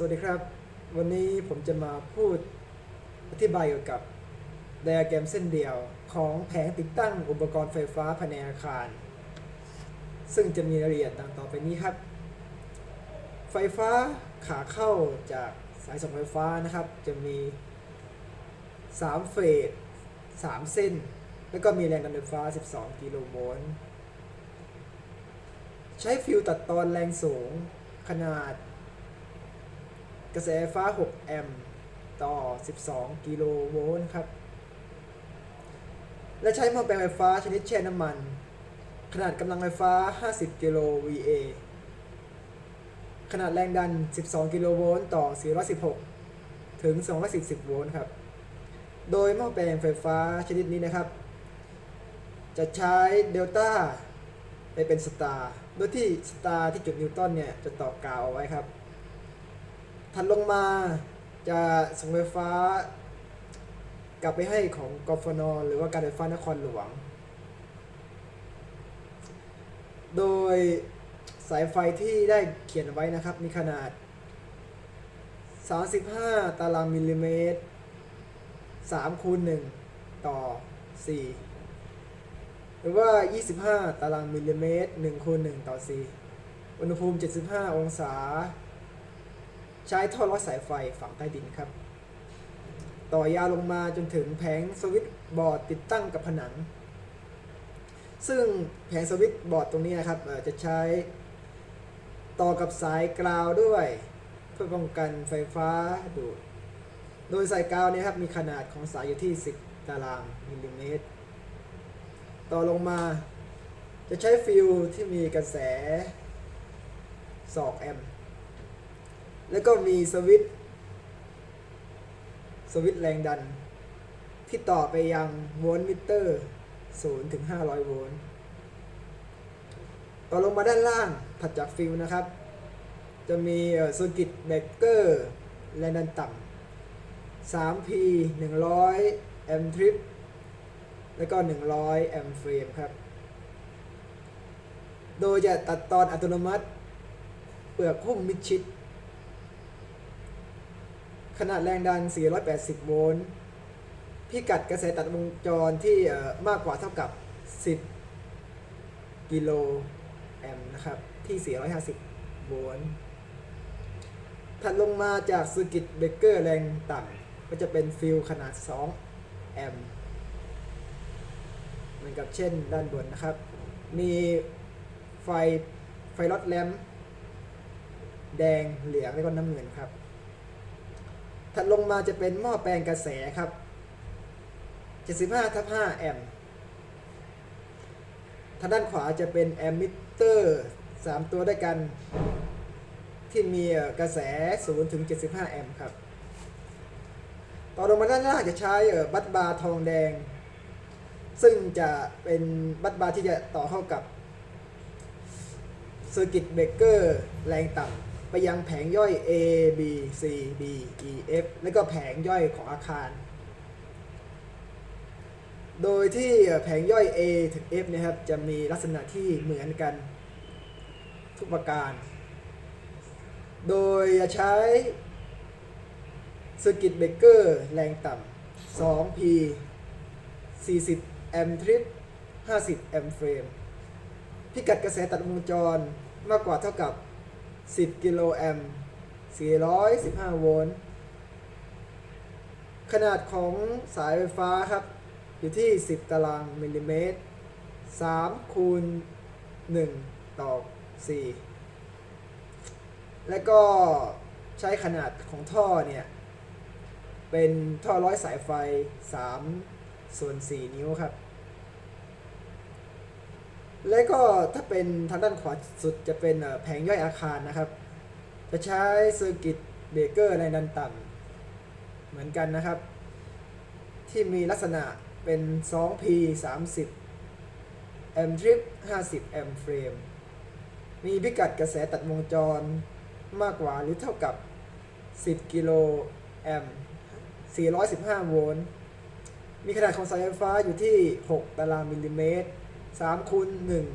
สวัสดีครับ วันนี้ผมจะมาพูดอธิบายเกี่ยวกับไดอะแกรมเส้นเดียวของแผงติดตั้งอุปกรณ์ไฟฟ้าภายในอาคาร ซึ่งจะมีรายละเอียดดังต่อไปนี้ครับ ไฟฟ้าขาเข้าจากสายส่งไฟฟ้านะครับ จะมี 3 เฟส 3 เส้น แล้วก็มีแรงดันไฟฟ้า 12 กิโลโวลต์ใช้ฟิวตัดตอนแรงสูงขนาด ระแสไฟฟ้า 6 แอมป์ต่อ 12 กิโลโวลต์ครับ และใช้หม้อแปลงไฟฟ้าชนิดแช่น้ำมัน ขนาดกำลังไฟฟ้า 50 กิโล VA ขนาดแรงดัน 12 กิโลโวลต์ต่อ 416 ถึง 240 โวลต์ครับ โดยหม้อแปลงไฟฟ้าชนิดนี้นะครับ จะใช้เดลต้าไปเป็นสตาร์ โดยที่สตาร์ที่จุดนิวตันเนี่ยจะต่อกาวเอาไว้ครับ ถัดลงมาจะส่งไฟฟ้า กลับไปให้ของกฟนหรือว่าการไฟฟ้านครหลวง โดยสายไฟที่ได้เขียนไว้นะครับ มีขนาด 35 ตารางมิลลิเมตร3คูณ1ต่อ 4 หรือว่า 25 ตารางมิลลิเมตร1คูณ1ต่อ 4 อุณหภูมิ 75 องศา ใช้ท่อลอดสายไฟฝังใต้ดินครับ ต่อยาวลงมาจนถึงแผงสวิตช์บอร์ดติดตั้งกับผนัง ซึ่งแผงสวิตช์บอร์ดตรงนี้นะครับจะใช้ต่อกับสายกราวด้วย เพื่อป้องกันไฟฟ้าดูด โดยสายกราวนี่ยครับมีขนาดของสายอยู่ที่ 10 ตารางมิลลิเมตร ต่อลงมาจะใช้ฟิวที่มีกระแส 2 แอมป์ แล้วก็มีสวิตช์สวิตช์แรงดัน ที่ต่อไปยังโวลต์มิเตอร์0ถึง500 โวลต์ต่อลงมาด้านล่างถัดจากฟิวนะครับ จะมีเซอร์กิตเบกเกอร์แรงดันต่ำ 3P 100 แอมป์ทริป แล้วก็ 100 แอมป์เฟรมครับ โดยจะตัดตอนอัตโนมัติ เปลือกหุ้มมิดชิด ขนาดแรงดัน 480 โวลต์ พิกัดกระแสตัดวงจรที่มากกว่าเท่ากับ 10 กิโลแอมป์นะครับ ที่ 450 โวลต์ถัดลงมาจากซ r ร์กิตเบเกอร์แรงต่ำก็จะเป็นฟิลขนาด 2 แอมป์เหมือนกับเช่นด้านบนนะครับ มีไฟไฟลอดแลมแดงเหลืองแล้วก็น้ำเงินครับ ถัดลงมาจะเป็นหม้อแปลงกระแสครับ 75ทับ5แอมป์ทางด้านขวาจะเป็นแอมมิเตอร์ 3 ตัวด้วยกัน ที่มีกระแส0ถึง75 แอมป์ครับ ต่อลงมาด้านล่างจะใช้บัตบาร์ทองแดง ซึ่งจะเป็นบัตบาร์ที่จะต่อเข้ากับเซอร์กิตเบรกเกอร์แรงต่ำ ไปยังแผงย่อย A B C D E F และก็แผงย่อยของอาคาร โดยที่แผงย่อย A ถึง F เนะครับ จะมีลักษณะที่เหมือนกันทุกประการ โดยจะใช้สกิตเบเกอร์แรงต่ำ 2P 40 แอมทริป 50 แอมเฟรม พิกัดกระแสตัดวงจรมากกว่าเท่ากับ 10 กิโลแอมป์415 โวลต์ ขนาดของสายไฟฟ้าครับ อยู่ที่ 10 ตารางมิลลิเมตร3คูณ1ต่อ4และก็ใช้ขนาดของท่อเนี่ย เป็นท่อร้อยสายไฟ3ส่วน4นิ้วครับ และก็ถ้าเป็นทางด้านขวาสุดจะเป็นแผงย่อยอาคารนะครับ จะใช้เซอร์กิตเบรกเกอร์แรงดันต่ำเหมือนกันนะครับ ที่มีลักษณะเป็น 2P 30แอมป์ทริป50แอมป์เฟรมมีพิกัดกระแสตัดวงจรมากกว่าหรือเท่ากับ 10 กิโลแอมป์415 โวลต์ มีขนาดของสายไฟฟ้าอยู่ที่ 6 ตารางมิลลิเมตร 3คูณ1